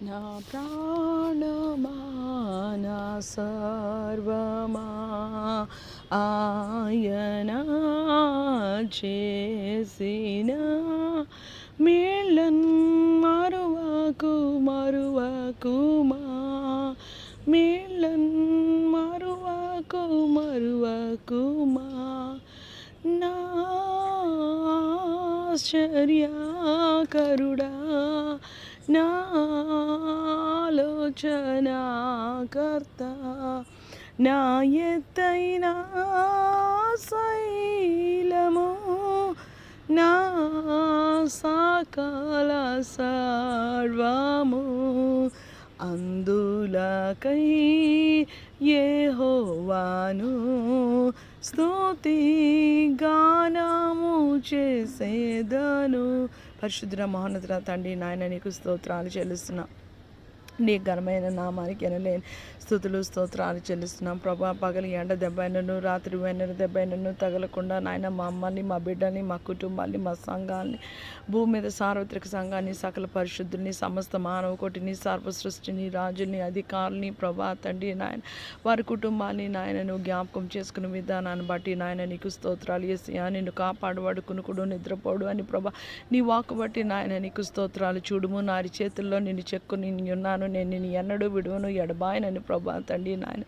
నా ప్రాణమా నా సర్వమా ఆయన చేసిన మేళన్ మరువకు మరువకుమా మేళన్ మరువకు మరువకుమా నా ఆశ్చర్యకరుడా నాలోచనాకర్త నా ఎత్తైన శైలము నా సాకాల సర్వము అందులకై యెహోవాను స్తుతి గానము చేసేదను. పరిశుద్ధ మహోన్నతుల తండ్రి నాయన నీకు స్తోత్రాలు చెల్లిస్తున్నా. నీ ఘనమైన నామానికి ఎనలేని స్థుతులు స్తోత్రాలు చెల్లిస్తున్నాం. ప్రభా పగలి ఎండ దెబ్బైనను రాత్రి వెన్నెల దెబ్బైనను తగలకుండా నాయన మా అమ్మని మా బిడ్డని మా కుటుంబాన్ని మా సంఘాన్ని భూమి మీద సార్వత్రిక సంఘాన్ని సకల పరిశుద్ధుల్ని సమస్త మానవ కోటిని సర్వ సృష్టిని రాజుల్ని అధికారుల్ని ప్రభా తండ్రి నాయన వారి కుటుంబాన్ని నాయనను జ్ఞాపకం చేసుకునే విధానాన్ని బట్టి నాయన నీకు స్తోత్రాలు. వేసియా నిన్ను కాపాడువాడు కునుకుడు నిద్రపోడు అని ప్రభా నీ వాకు బట్టి నాయన నీకు స్తోత్రాలు చూడుము. నారి చేతుల్లో నిన్ను చెక్కు నేను ఉన్నాను. నేను నేను ఎన్నడూ విడువను. ఎడబాయనని ప్రభా తండ్రి నాయన.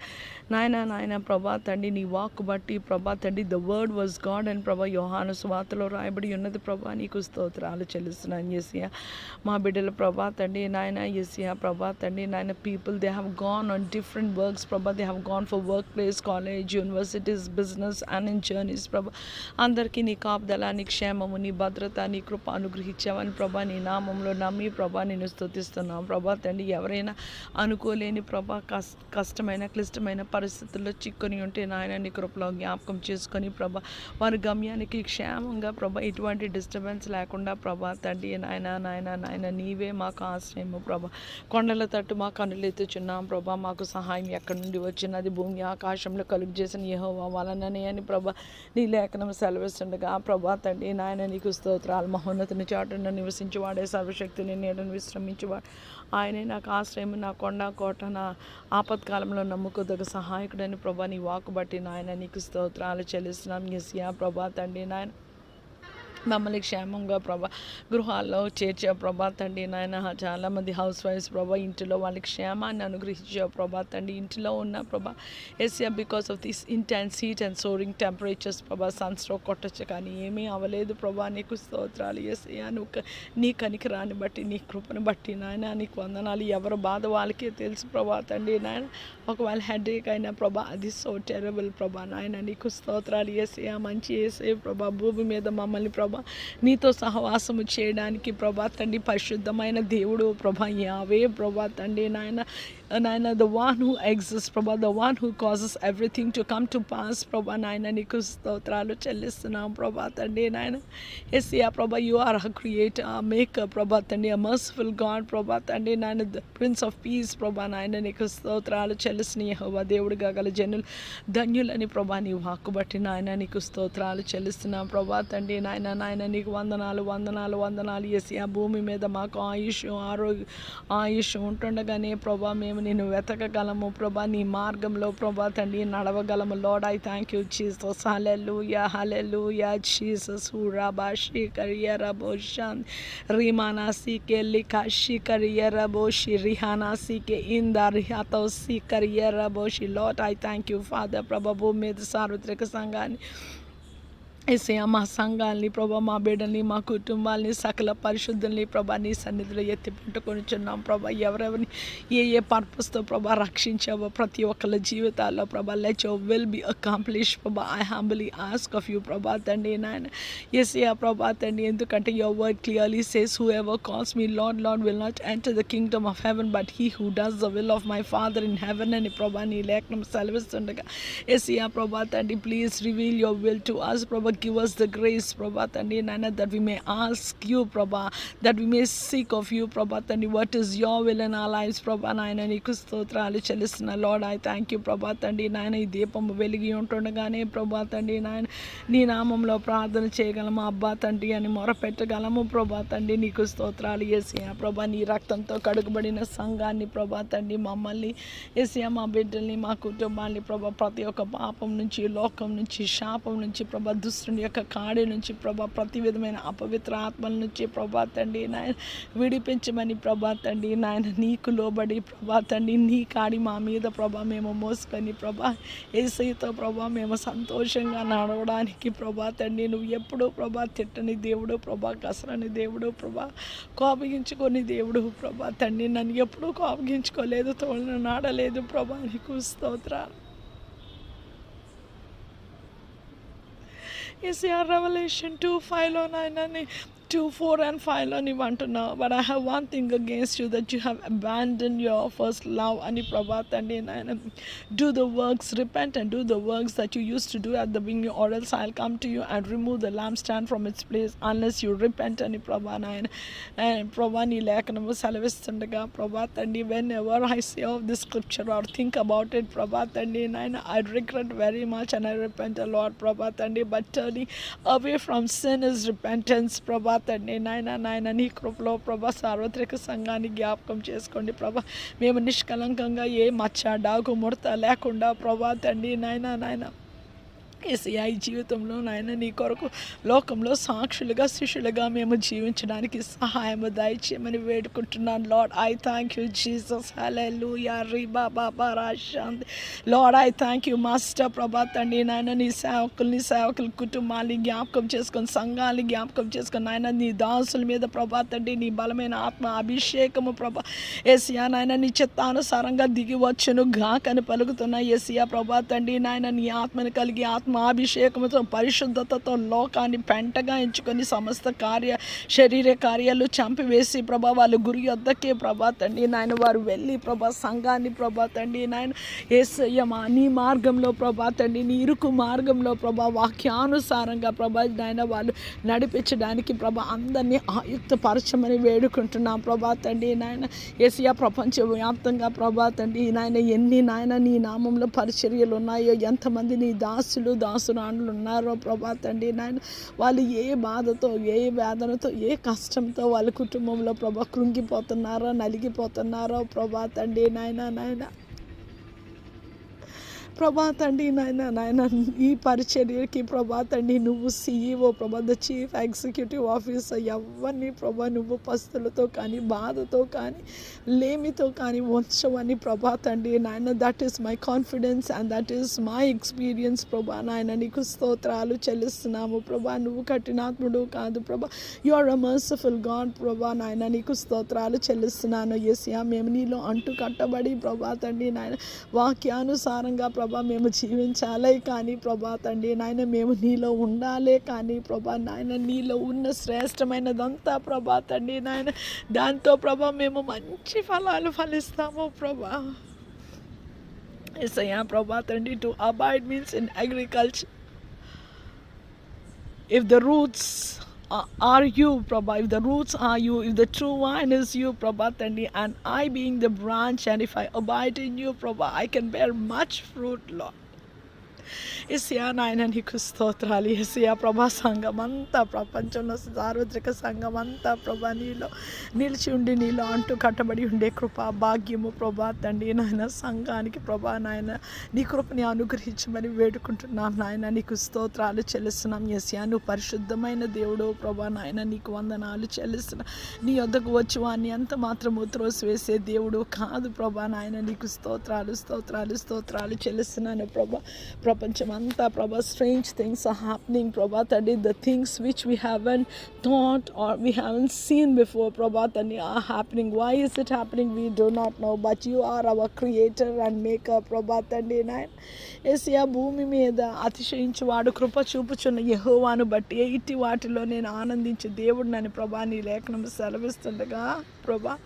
నాయన నాయన ప్రభా తండ్రి నీ వాక్ బట్టి ప్రభా తండ్రి the word was God and ప్రభా యోహాను స్వాతలో రాయబడి ఉన్నది ప్రభా నీకు స్తోత్రాలు చెల్లిస్తున్నాను ఎసియా మా బిడ్డల ప్రభా తండ్రి నాయన ఎసియా ప్రభా తండ్రి నాయన people they have gone on different works ప్రభా they have gone for work place college universities business and in journeys ప్రభా. అందరికీ నీ కాపుదల నీ క్షేమము నీ భద్రత నీ కృప అనుగ్రహించావని ప్రభా నీ నామంలో నమ్మి ప్రభా నేను స్తుతిస్తున్నాను ప్రభా తండ్రి ఎవరైనా అనుకోలేని ప్రభా కష్టమైన క్లిష్టమైన పరిస్థితుల్లో చిక్కుని ఉంటే నాయన నీ కృపలో జ్ఞాపకం చేసుకొని ప్రభా వారి గమ్యానికి క్షేమంగా ప్రభా ఎటువంటి డిస్టర్బెన్స్ లేకుండా ప్రభా తండ్రి నాయన నాయన నాయన నీవే మాకు ఆశ్రయము ప్రభా. కొండల తట్టు మా కనులు ఎత్తుచున్నాం ప్రభా మాకు సహాయం ఎక్కడి నుండి వచ్చినది? భూమి ఆకాశంలో కలుగు చేసిన యహోవా వలననే అని ప్రభా నీ లేఖనం సెలవిస్తుండగా ప్రభా తండ్రి నాయన నీకు స్తోత్రాలు. మహోన్నతిని చాటున నివసించేవాడే సర్వశక్తిని నీడను విశ్రమించేవాడు. ఆయనే నాకు ఆశ్రయం నా కొండ కోట నా ఆపత్కాలంలో నమ్ముకోదగ సహాయకుడని ప్రభా నీ వాకు బట్టి నాయన నీకు స్తోత్రాలు చెల్లిస్తున్నాం. ఎస్యా ప్రభా తండ్రి నాయన. మమ్మల్ని క్షేమంగా ప్రభా గృహాల్లో చేర్చే ప్రభా తండ్రి నాయన చాలామంది హౌస్ వైఫ్స్ ప్రభా ఇంటిలో వాళ్ళకి క్షేమాన్ని అనుగ్రహించే ప్రభా తండ్రి ఇంటిలో ఉన్న ప్రభా SA because of this intense heat and soaring temperatures ప్రభా సన్ స్ట్రోక్ కొట్టచ్చు కానీ ఏమీ అవ్వలేదు ప్రభా నీకు స్తోత్రాలు ఎస్యా నువ్వు నీ కనికరాన్ని బట్టి నీ కృపను బట్టి నాయన నీకు వందనాలు. ఎవరు బాధ వాళ్ళకే తెలుసు ప్రభా తండ్రి నాయన. ఒకవేళ హెడేక్ అయినా ప్రభా అది సో టెరబుల్ ప్రభా నాయన నీకు స్తోత్రాలు ఏసే మంచి ఏసే ప్రభా భూమి మీద మమ్మల్ని ప్రభా నీతో సహవాసము చేయడానికి ప్రభా తండ్రి పరిశుద్ధమైన దేవుడు ప్రభా. యావే ప్రభా తండ్రి నాయన నాయన ద వన్ హూ ఎగ్జిస్ట్ ప్రభా the one who causes everything to come to pass ప్రభా నాయన నీకు స్తోత్రాలు చెల్లిస్తున్నాం ప్రభా తండ్రి నాయన ఎస్యా ప్రభా you are a creator a maker ప్రభా తండ్రి అ మర్సిఫుల్ గాడ్ ప్రభా తండ్రి నాయన ద ప్రిన్స్ ఆఫ్ పీస్ ప్రభా నాయన నీకు స్తోత్రాలు చెల్లిసిన యెహోవా దేవుడిగా గల జనులు ధన్యులని ప్రభా నీ వాక్కు బట్టి నాయన నీకు స్తోత్రాలు చెల్లిస్తున్నాం ప్రభా తండ్రి నాయన నాయన నీకు వందనాలు వందనాలు వందనాలు ఎసి ఆ భూమి మీద మాకు ఆయుష్ ఆరోగ్య ఆయుష్ ఉంటుండగానే ప్రభా మేము నేను వెతకగలము. ప్రభా నీ మార్గంలో ప్రభా తండ్రి నడవగలము. Lord I thank you Jesus hallelujah hallelujah Jesus హూరాబా షీకరియర బోషాన్ రీమానా సీకే లిఖా షీకరియర బోషి రిహానా సీకే ఇందా రిహాతో సీకరియర బోషి lord I thank you father ప్రభా భూమి మీద సార్వత్రిక సంఘాన్ని ఏసయ్య మా సంఘాలని ప్రభా మా బిడ్డల్ని మా కుటుంబాలని సకల పరిశుద్ధుల్ని ప్రభా నీ సన్నిధిలో ఎత్తి పెట్టుకొనిచున్నాం ప్రభా. ఎవరెవరిని ఏ ఏ పర్పస్తో ప్రభా రక్షించావో ప్రతి ఒక్కళ్ళ జీవితాల్లో ప్రభా లెట్ విల్ బి అకాంప్లిష్ ప్రభా. I humbly ask of you ప్రభా తండ్రి నాయన. ఎస్ఏ ప్రభా తండ్రి ఎందుకంటే your word clearly says whoever calls me lord lord will not enter the kingdom of heaven but he who does the will of my father in heaven అని ప్రభా నీ లేఖనం సెలవిస్తుండగా. ఎస్ఏ ప్రభా తండ్రి please reveal your will to us ప్రభా. Lord give us the grace ప్రభా తండ్రి నాయన that we may ask you ప్రభా that we may seek of you ప్రభా తండ్రి what is your will in a lives ప్రభా నాయన నీకు స్తోత్రాలు చెల్లిస్తున్న లార్డ్ ఐ థ్యాంక్ యూ ప్రభా తండ్రి నాయన ఈ దీపం వెలిగి ఉంటుండగానే ప్రభా తండ్రి నాయన నీ నామంలో ప్రార్థన చేయగలము అబ్బా తండ్రి అని మొరపెట్టగలము ప్రభా తండ్రి నీకు స్తోత్రాలు ఏసియా ప్రభా నీ రక్తంతో కడుగుబడిన సంఘాన్ని ప్రభా తండ్రి మమ్మల్ని ఏసియా మా బిడ్డల్ని మా కుటుంబాన్ని ప్రభా ప్రతి ఒక్క పాపం నుంచి లోకం నుంచి శాపం నుంచి ప్రభా దుష్టుని యొక్క కాడి నుంచి ప్రభా ప్రతి విధమైన అపవిత్ర ఆత్మల నుంచి ప్రభా తండ్రి నాయన విడిపించమని ప్రభా తండ్రి నాయన నీకు లోబడి ప్రభా తండ్రి నీ కాడి మా మీద ప్రభా మేము మోసుకొని ప్రభా ఏసైతో ప్రభా మేము సంతోషంగా నడవడానికి ప్రభా తండ్రి నువ్వు ఎప్పుడూ ప్రభా తిట్టని దేవుడు ప్రభా కసరని దేవుడు ప్రభా కోపగించుకొని దేవుడు ప్రభా తండ్రి నన్ను ఎప్పుడూ కోపగించుకోలేదు తోళ్ళను నాడలేదు ప్రభా నీకు స్తోత్రాలు. ECR Revelation 2 509 and two, four, and five, and want to know. But I have one thing against you that you have abandoned your first love, Ani Prabhat, and um, do the works, repent and do the works that you used to do at the beginning, or else I'll come to you and remove the lampstand from its place unless you repent, Ani Prabhat, and Prabhat, and whenever I see of the scripture or think about it, Prabhat, and I regret very much and I repent a lot, Prabhat, but turning away from sin is repentance, Prabhat. తండ్రి నాయన నాయన నీ కృపలో ప్రభా సార్వత్రిక సంఘాన్ని జ్ఞాపకం చేసుకోండి ప్రభా. మేము నిష్కలంకంగా ఏ మచ్చ డాగు ముడత లేకుండా ప్రభా తండ్రి నాయన నాయన. ఏసయ్యా ఈ జీవితంలో నాయన నీ కొరకు లోకంలో సాక్షులుగా శిష్యులుగా మేము జీవించడానికి సహాయము దయచేయమని వేడుకుంటున్నాను. Lord I thank you Jesus hallelujah Baba బారాశాంతి lord I thank you master ప్రభా తండ్రి నాయన నీ సేవకుల్ని సేవకుల కుటుంబాన్ని జ్ఞాపకం చేసుకొని సంఘాన్ని జ్ఞాపకం చేసుకొని నాయన నీ దాసుల మీద ప్రభా తండ్రి నీ బలమైన ఆత్మ అభిషేకము ప్రభా ఏసియా నాయన నీ చిత్తానుసారంగా దిగి వచ్చును గాకని పలుకుతున్న ఏసియా ప్రభా తండ్రి నాయన నీ ఆత్మను కలిగి ఆత్మ ఆత్మాభిషేకముతో పరిశుద్ధతతో లోకాన్ని పెంటగా ఎంచుకొని సమస్త కార్య శరీర కార్యాలు చంపివేసి ప్రభా వాళ్ళు గురి వద్దకే ప్రభా తండ్రి నాయన వారు వెళ్ళి ప్రభా సంఘాన్ని ప్రభా తండ్రి నాయన ఏసయ్యమా నీ మార్గంలో ప్రభా తండ్రి నీ ఇరుకు మార్గంలో ప్రభా వాక్యానుసారంగా ప్రభా నాయన వాళ్ళు నడిపించడానికి ప్రభా అందరినీ ఆయుక్తపరచమని వేడుకుంటున్నాం ప్రభా తండ్రి నాయన. ఏసయ్య ప్రపంచ వ్యాప్తంగా ప్రభా తండ్రి నాయన ఎన్ని నాయన నీ నామంలో పరిచర్యలు ఉన్నాయో ఎంతమంది నీ దాసులు దాసురాండ్లు ఉన్నారో ప్రభా తండ్రి నాయన వాళ్ళు ఏ బాధతో ఏ వేదనతో ఏ కష్టంతో వాళ్ళ కుటుంబంలో ప్రభా కృంగిపోతున్నారో నలిగిపోతున్నారో ప్రభా తండ్రి నాయన నాయన. ప్రభా తండ్రి నాయన నాయన ఈ పరిచర్యకి ప్రభా తండ్రి నువ్వు సీఈఓ ప్రభా ద చీఫ్ ఎగ్జిక్యూటివ్ ఆఫీసర్ ఎవరిని ప్రభా నువ్వు పస్తులతో కానీ బాధతో కానీ లేమితో కానీ ఉంచవని ప్రభా తండ్రి నాయన. That is my confidence and that is my experience ప్రభా నాయన. నీకు స్తోత్రాలు చెల్లిస్తున్నాము ప్రభా. నువ్వు కఠినాత్ముడు కాదు ప్రభా. You are a merciful God ప్రభా నాయన. నీకు స్తోత్రాలు చెల్లిస్తున్నాను. ఎస్యా మేము నీలో అంటు కట్టబడి ప్రభా తండ్రి నాయన. వాక్యానుసారంగా ప్రభా మేము జీవించాలే కానీ ప్రభా తండ్రి నాయన మేము నీలో ఉండాలే కానీ ప్రభా నాయన నీలో ఉన్న శ్రేష్టమైనదంతా ప్రభా తండ్రి నాయన దాంతో ప్రభా మేము మంచి ఫలాలు ఫలిస్తాము ప్రభా. ఎస్ అయ్యా ప్రభా తండ్రి to abide means in agriculture if the roots are, you, Prabha, if the roots are you, if the true vine is you, Prabha, Tandi, and I being the branch, and if I abide in you, Prabha, I can bear much fruit, Lord. ఎస్యా నాయన నీకు స్తోత్రాలు. ఎస్యా ప్రభా సంఘం అంతా ప్రపంచంలో సార్వత్రిక సంఘం అంతా ప్రభా నీలో నిలిచి ఉండి నీలో అంటూ కట్టబడి ఉండే కృప భాగ్యము ప్రభా తండ్రి నాయన సంఘానికి ప్రభా నాయన నీ కృపని అనుగ్రహించమని వేడుకుంటున్నాం నాయన నీకు స్తోత్రాలు చెల్లిస్తున్నాం. ఎసియా నువ్వు పరిశుద్ధమైన దేవుడు ప్రభా నాయన నీకు వందనాలు చెల్లిస్తున్నా. నీ వద్దకు వచ్చి వాడిని ఎంత మాత్రము త్రోసివేసే దేవుడు కాదు ప్రభా నాయన నీకు స్తోత్రాలు స్తోత్రాలు స్తోత్రాలు చెల్లిస్తున్నాను ప్రభా ప్రపంచం అంతా ప్రభా స్ట్రేంజ్ థింగ్స్ ఆర్ హ్యాప్నింగ్ ప్రభా తండ్రి the things which we haven't thought or we haven't seen before ప్రభా తండ్రి are happening why is it happening we do not know but you are our creator and maker ప్రభా తండ్రి Nayan Asia భూమి మీద అతిశయించి వాడు కృప చూపుచున్న యహోవాను బట్టి ఇట్టి వాటిలో నేను ఆనందించి దేవుడు నన్ను ప్రభా నీ లేఖనం సెలవిస్తుండగా ప్రభా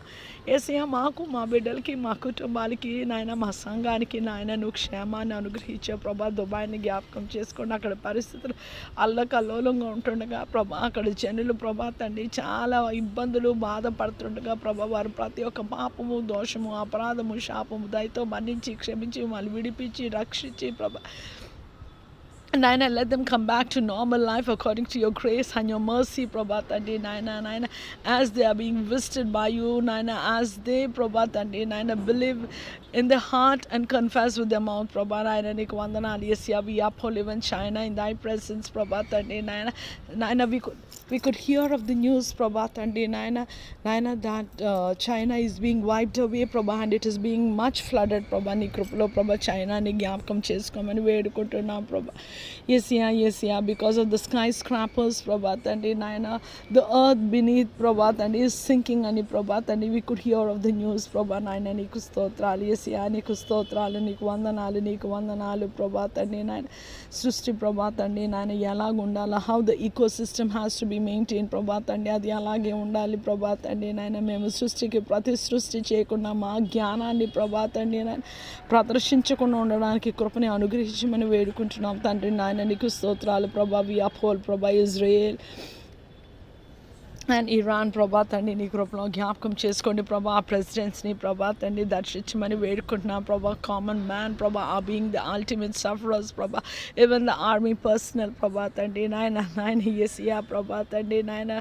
ఏసయ్య మాకు మా బిడ్డలకి మా కుటుంబాలకి నాయన మా సంఘానికి నాయన నువ్వు క్షేమాన్ని అనుగ్రహించే ప్రభా దుబాయ్ని జ్ఞాపకం చేసుకోండి అక్కడ పరిస్థితులు అల్లకల్లోలంగా ఉంటుండగా ప్రభా అక్కడ జనులు ప్రభా తండ్రి చాలా ఇబ్బందులు బాధపడుతుండగా ప్రభా వారు ప్రతి ఒక్క పాపము దోషము అపరాధము శాపము దయతో మన్నించి క్షమించి మళ్ళీ విడిపించి రక్షించి ప్రభా Naina, let them come back to normal life according to your grace and your mercy, Prabhatandi, Naina, Naina, as they are being visited by you, Naina, as they, Prabhatandi, Naina, believe in their heart and confess with their mouth, Prabha, Naina, Nikwandanali, Yesya, we uphold in China in thy presence, Prabhatandi, Naina, Naina, we could, we could hear of the news, Prabhatandi, Naina, Naina, that uh, China is being wiped away, Prabha, and it is being much flooded, Prabha, నీ కృపలో ప్రభా చైనాని జ్ఞాపకం చేసుకోమని వేడుకుంటున్నాం ప్రభా yes ya because of the skyscrapers Prabhat అండి నాయన the earth beneath Prabhat అండి ఈస్ సింకింగ్ అని ప్రభాత్ అండి we could hear of the news ప్రభా నాయన నీకు స్తోత్రాలు ఎస్ నీకు స్తోత్రాలు నీకు వందనాలు నీకు వందనాలు ప్రభాత్ అండి నాయన సృష్టి ప్రభాత్ అండి నాయన ఎలాగ how the ecosystem has to maintain Prabhat అండి అది అలాగే ఉండాలి. ప్రభాత్ అండి నాయన మేము సృష్టికి ప్రతి సృష్టి చేయకుండా మా జ్ఞానాన్ని ప్రభాత్ అండి నాయన ప్రదర్శించకుండా ఉండడానికి కృపని అనుగ్రహించమని వేడుకుంటున్నాం. తండ్రి నాయన నీకు స్తోత్రాలు. ప్రభా వి అపోల్ ప్రభా ఇజ్రాయేల్ అండ్ ఇరాన్ ప్రభా తండ్రి నీ కృపలో జ్ఞాపకం చేసుకోండి ప్రభా ఆ ప్రెసిడెంట్స్ని ప్రభా తండ్రి దర్శించమని వేడుకుంటున్నాం ప్రభా కామన్ మ్యాన్ ప్రభా are being the ultimate sufferers ప్రభా ఈవెన్ ద ఆర్మీ పర్సనల్ ప్రభా తండ్రి నాయన నాయన ఎసియా ప్రభా తండ్రి నాయన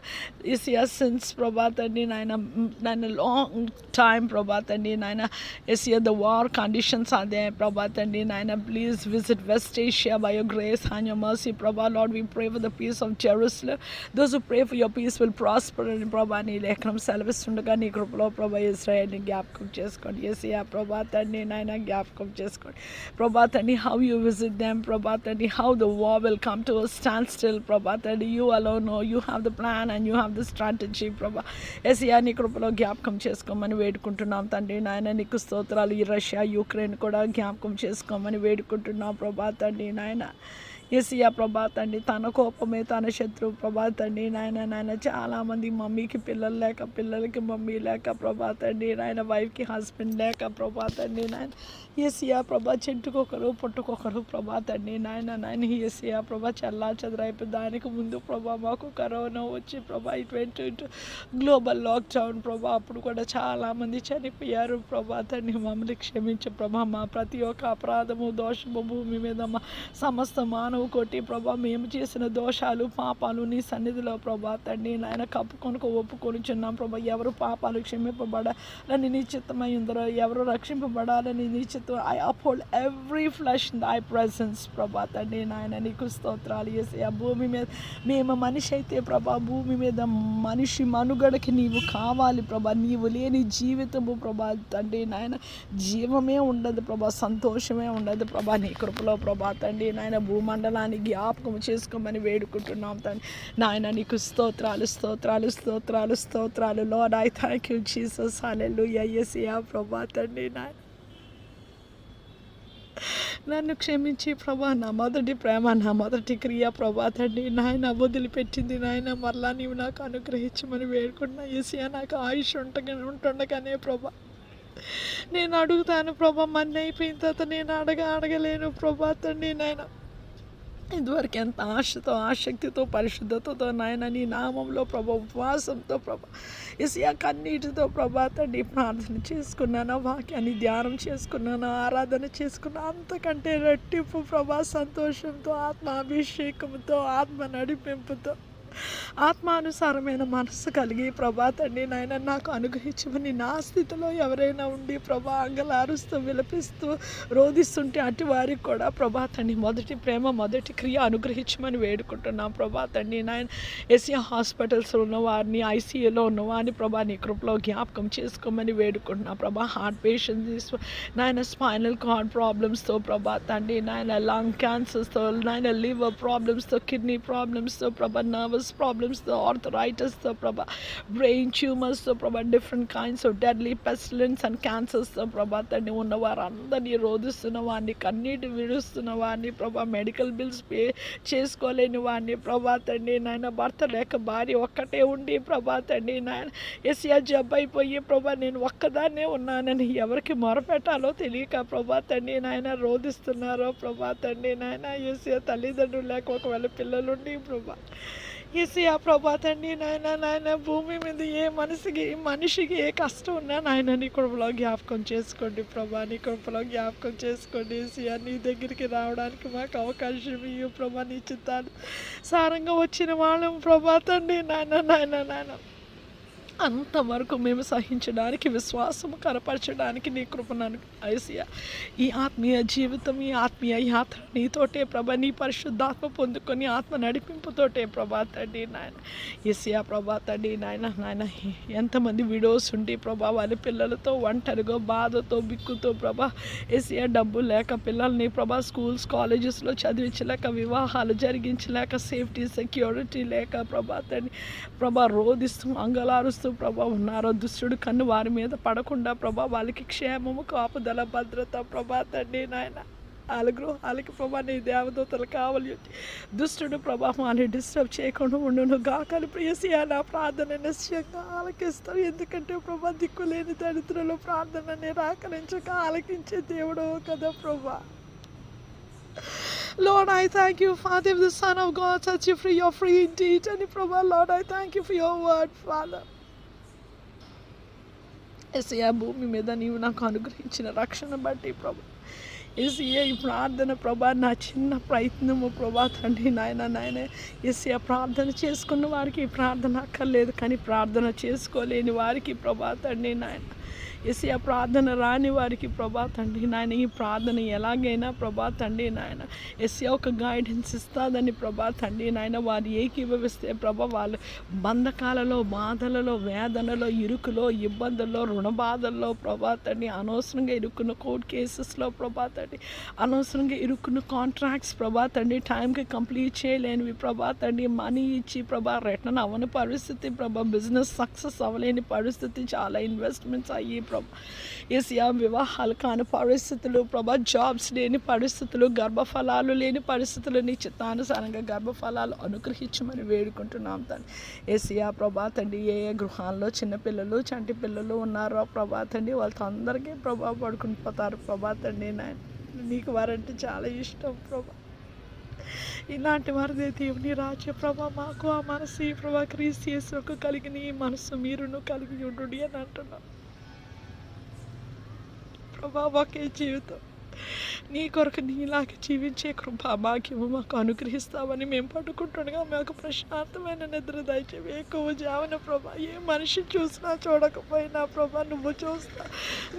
ఏసియా సిన్స్ ప్రభా తండ్రి నాయన నాయన లాంగ్ టైం ప్రభా తండ్రి నాయన ఏసియా ద వార్ కండిషన్స్ అదే ప్రభా తండ్రి నాయన please visit West Asia by your grace and your mercy ప్రభా Lord we pray for the peace of Jerusalem those pray for your peace will ప్రా హాస్పిటల్ని ప్రభా నీ లేఖనం సెలవిస్తుండగా నీ కృపలో ప్రభా ఇస్రాయల్ని జ్ఞాపకం చేసుకోండి. ఏసియా ప్రభా తండ్రి నాయన జ్ఞాపకం చేసుకోండి. ప్రభా తండ్రి హౌ యూ విజిట్ దెమ్ ప్రభా తండ్రి how the war will come to stand still ప్రభా తండ్రి you alone know you have the plan and you have the strategy ప్రభా. ఏసియా నీ కృపలో జ్ఞాపకం చేసుకోమని వేడుకుంటున్నాం తండ్రి నాయన. నీకు స్తోత్రాలు. ఈ రష్యా యూక్రెయిన్ కూడా జ్ఞాపకం చేసుకోమని వేడుకుంటున్నాం ప్రభా తండ్రి నాయన. ఎసియా ప్రభా తండ్రి తన కోపమే తన శత్రువు ప్రభా తండ్రి. నాయన నాయన చాలామంది మమ్మీకి పిల్లలు లేక పిల్లలకి మమ్మీ లేక ప్రభా తండ్రి. నాయన వైఫ్కి హస్బెండ్ లేక ప్రభా తండ్రి. నాయన ఎసియా ప్రభా చెట్టుకొకరు పుట్టుకొకరు ప్రభా తండ్రి. నాయన నాయన ఎసియా ప్రభా చల్లా చదురైపోయి దానికి ముందు ప్రభా మాకు కరోనా వచ్చి ప్రభా ట్వంటీ ఇటు గ్లోబల్ లాక్డౌన్ ప్రభా. అప్పుడు కూడా చాలామంది చనిపోయారు ప్రభా తండ్రి. మమ్మల్ని క్షమించు ప్రభా. మా ప్రతి ఒక్క అపరాధము దోషము భూమి మీద మా సమస్త మానవ నువ్వు కొట్టి ప్రభా మేము చేసిన దోషాలు పాపాలు నీ సన్నిధిలో ప్రభా తండ్రి నాయన కప్పుకొనుక ఒప్పుకొని చున్నాం ప్రభా. ఎవరు పాపాలు క్షమింపబడాలని నీ చిత్తమై ఉందరో ఎవరు రక్షింపబడాలని నీ చిత్తం I uphold every flesh in I presence ప్రభా తండ్రి నాయన. నీకు స్తోత్రాలు చేసి ఆ భూమి మీద మేము మనిషి అయితే ప్రభా భూమి మీద మనిషి మనుగడకి నీవు కావాలి ప్రభా. నీవు లేని జీవితము ప్రభా తండ్రి నాయన. జీవమే ఉండదు ప్రభా సంతోషమే ఉండదు ప్రభా నీ కృపలో ప్రభా తండ్రి నాయన. మండలాన్ని జ్ఞాపకం చేసుకోమని వేడుకుంటున్నాం తండ్రి నాయన నీకు స్తోత్రాలు స్తోత్రాలు స్తోత్రాలు స్తోత్రాలు. Lord I thank you Jesus hallelujah యేసయ్యా ప్రభా తండ్రి నాయన. నన్ను క్షమించి ప్రభా నా మొదటి ప్రేమ నా మొదటి క్రియ ప్రభా తండ్రి నాయన. వదిలిపెట్టింది నాయన. మరలా నీవు నాకు అనుగ్రహించమని వేడుకుంటున్నా. ఏసియా నాకు ఆయుష్ ఉంటగా ఉంటుండగానే ప్రభా. నేను అడుగుతాను ప్రభా మన్ అయిపోయిన తర్వాత నేను అడగ అడగలేను ప్రభా తండ్రి నాయన. ఇదివరకు ఎంత ఆశతో ఆసక్తితో పరిశుద్ధతతో నాయన నీ నామంలో ప్రభా ఉపవాసంతో ప్రభా ఇసియా కన్నీటితో ప్రభా తండ్రి ప్రార్థన చేసుకున్నాను వాక్యాన్ని ధ్యానం చేసుకున్నాను ఆరాధన చేసుకున్నాను అంతకంటే రెట్టింపు ప్రభా సంతోషంతో ఆత్మ అభిషేకంతో ఆత్మ నడిపింపుతో. ఆత్మానుసారమైన మనస్సు కలిగి ప్రభా తండ్రి నాయన నాకు అనుగ్రహించమని నా స్థితిలో ఎవరైనా ఉండి ప్రభా అంగలారుస్తూ విలపిస్తూ రోధిస్తుంటే అటు వారికి కూడా ప్రభా తండ్రి మొదటి ప్రేమ మొదటి క్రియ అనుగ్రహించమని వేడుకుంటున్నాం ప్రభా తండ్రి నాయన. ఎస్ఏ హాస్పిటల్స్లో ఉన్న వారిని ఐసీయూలో ఉన్న వారిని ప్రభా నీ కృపలో జ్ఞాపకం చేసుకోమని వేడుకుంటున్నా ప్రభా. హార్ట్ పేషెంట్స్ నాయన స్పైనల్ కార్డ్ ప్రాబ్లమ్స్తో ప్రభా తండ్రి నాయన లంగ్ క్యాన్సర్స్తో నాయన లివర్ ప్రాబ్లమ్స్తో కిడ్నీ ప్రాబ్లమ్స్తో ప్రభా నర్వస్ nervous problems, the ప్రభా బ్రెయిన్ ట్యూమర్స్తో ప్రభా different kinds of deadly kinds and క్యాన్సర్స్తో ప్రభా and ఉన్నవారందరినీ తండ్రి ఉన్న వారందరినీ రోధిస్తున్న వాడిని కన్నీటి విడుస్తున్న వాడిని ప్రభా మెడికల్ బిల్స్ పే చేసుకోలేని వాడిని ప్రభా తండ్రి నాయన భర్త లేక భార్య ఒక్కటే ఉండి ప్రభా తండ్రి నాయన ఎస్ఆ జబ్ అయిపోయి ప్రభా నేను ఒక్కదాన్నే ఉన్నానని ఎవరికి మొరపెట్టాలో తెలియక ప్రభా తండ్రి నాయన రోధిస్తున్నారో ప్రభా తండ్రి నాయన ఎస్ఆ తల్లిదండ్రులు లేక ఒకవేళ పిల్లలుండి ప్రభా ఏసీఆ ప్రభా తండ్రి నాయన నాయన భూమి మీద ఏ మనిషికి మనిషికి ఏ కష్టం ఉన్నా నాయన నీ కృపలో జ్ఞాపకం చేసుకోండి ప్రభా నీ కృపలో జ్ఞాపకం చేసుకోండి ఏసీఆ నీ దగ్గరికి రావడానికి మాకు అవకాశం ఇవ్వు ప్రభా నీ చిత్తాలు సారంగా వచ్చిన వాళ్ళం ప్రభా తండ్రి నాయన నాయన నాయన. అంతవరకు మేము సహించడానికి విశ్వాసము కనపరచడానికి నీ కృపణను ఐసియ ఈ ఆత్మీయ జీవితం ఈ ఆత్మీయ యాత్ర నీతోటే ప్రభ నీ పరిశుద్ధాత్మ పొందుకొని ఆత్మ నడిపింపుతోటే ప్రభా తండ్రి నాయన. ఏసియా ప్రభా తండ్రి నాయన నాయన ఎంతమంది విడోస్ ఉండి ప్రభా వాళ్ళ పిల్లలతో ఒంటరిగా బాధతో బిక్కుతో ప్రభా ఏసియా డబ్బు లేక పిల్లల్ని ప్రభా స్కూల్స్ కాలేజెస్లో చదివించలేక వివాహాలు జరిగించలేక సేఫ్టీ సెక్యూరిటీ లేక ప్రభా తండ్రి ప్రభా రోధిస్తూ అంగలారుస్తూ ప్రభా ఉన్నారో దుష్టుడు కన్ను వారి మీద పడకుండా ప్రభా వాళ్ళకి క్షేమము కాపుదల భద్రత ప్రభా తండ్రి నాయన. వాళ్ళ గృహాలకి ప్రభా నీ దేవదూతలు కావాలి. దుష్టుడు ప్రభావం వాళ్ళని డిస్టర్బ్ చేయకుండా ఉండును గాకలు. ప్రియసి నా ప్రార్థన నిశ్చయంగా ఆలకిస్తావు. ఎందుకంటే ప్రభా దిక్కులేని దరిద్రులు ప్రార్థన నిరాకరించక ఆలకించే దేవుడు కదా ప్రభా. Lord, I thank you, Father, the Son of God such you free, you're free indeed. And Lord, I thank you for your word, Father. ఎస్ఐయా భూమి మీద నీవు నాకు అనుగ్రహించిన రక్షణ బట్టి ప్రభా. ఎస్ఐయా ఈ ప్రార్థన ప్రభా నా చిన్న ప్రయత్నము ప్రభా తండ్రి నాయన నాయన ఎస్ఐయా ప్రార్థన చేసుకున్న వారికి ప్రార్థన అక్కర్లేదు కానీ ప్రార్థన చేసుకోలేని వారికి ప్రభా తండ్రి నాయన ఎస్ఐయా ప్రార్థన రాని వారికి ప్రభా తండ్రి నాయన ఈ ప్రార్థన ఎలాగైనా ప్రభా తండ్రి నాయన ఎస్ఐ ఒక గైడెన్స్ ఇస్తాదని ప్రభా తండ్రి నాయన వారు ఏకీభవిస్తే ప్రభా వాళ్ళు బంధకాలలో బాధలలో వేదనలో ఇరుకులో ఇబ్బందుల్లో రుణ బాధల్లో ప్రభా తండ్రి అనవసరంగా ఇరుక్కున్న కోర్ట్ కేసెస్లో ప్రభా తండ్రి అనవసరంగా ఇరుక్కున్న కాంట్రాక్ట్స్ ప్రభా తండ్రి టైంకి కంప్లీట్ చేయలేనివి ప్రభా తండ్రి మనీ ఇచ్చి ప్రభా రిటర్న్ అవని పరిస్థితి ప్రభా బిజినెస్ సక్సెస్ అవ్వలేని పరిస్థితి చాలా ఇన్వెస్ట్మెంట్స్ అయ్యి ప్రభా. ఏసియా వివాహాలు కాని పరిస్థితులు ప్రభా. జాబ్స్ లేని పరిస్థితులు గర్భఫలాలు లేని పరిస్థితులు నీ చిత్తానుసారంగా గర్భఫలాలు అనుగ్రహించమని వేడుకుంటున్నాం తండ్రి. ఏసియా ప్రభా తండ్రి ఏ ఏ గృహాల్లో చిన్నపిల్లలు చంటి పిల్లలు ఉన్నారో ప్రభా తండ్రి వాళ్ళతో అందరికీ ప్రభా పడుకుని పోతారు ప్రభా తండ్రి. నాయన నీకు వారంటే చాలా ఇష్టం ప్రభా. ఇలాంటి వారిదే దేవుని రాజ్య ప్రభా. మాకు ఆ మనసు ఈ ప్రభా క్రీస్తు కలిగిన ఈ మనసు మీరును కలిగి ఉండు అని అంటున్నాను ప్రభా ఒకే జీవితం. నీ కొరకు నీలాగా జీవించే కృపా భాగ్యము మాకు అనుగ్రహిస్తామని మేము పడుకుంటుండగా మాకు ప్రశాంతమైన నిద్ర దయచేవి ఎక్కువ జావన ప్రభా ఏ మనిషి చూసినా చూడకపోయినా ప్రభా నువ్వు చూస్తా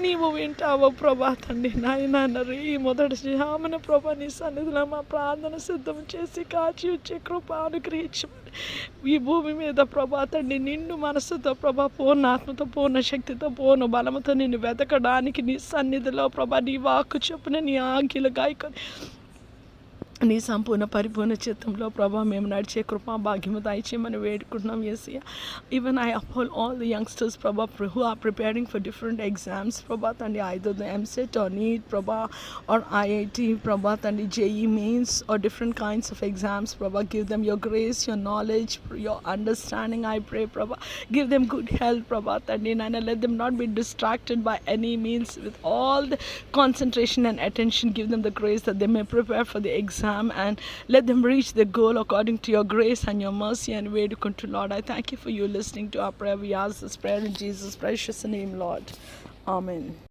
నీవు వింటావో ప్రభా తండ్రి నాయన అన్నారు. ఈ మొదటి జామన ప్రభా నీ సన్నిధిలో మా ప్రార్థన సిద్ధం చేసి కాచి వచ్చే కృప అనుగ్రహించమని ఈ భూమి మీద ప్రభా తండ్రి నిండు మనసుతో ప్రభా పూర్ణ ఆత్మతో పూర్ణ శక్తితో పూర్ణ బలముతో నిన్ను వెతకడానికి నీ సన్నిధిలో ప్రభా నీ వాక్కు చొప్పున నీ ఆంకిలు గాయకొని నీ సంపూర్ణ పరిపూర్ణ చిత్తంలో ప్రభా మేము నడిచే కృపా భాగ్యము దయచేయమని వేడుకుంటున్నాం AC even I uphold all the youngsters ప్రభా who are preparing for different exams ప్రభా తండ్రి either the EAMCET or NEET ప్రభా ఆర్ ఐఐటి ప్రభా తండ్రి JEE means or different kinds of exams Prabha give them your grace your knowledge your understanding I pray Prabha give them good health Prabha Tandi Nana let them not be distracted by any means with all the concentration and attention give them the grace that they may prepare for the and let them reach the goal according to your grace and your mercy and way to to Lord. I thank you for you listening to our prayer. We ask this prayer in Jesus precious name Lord. Amen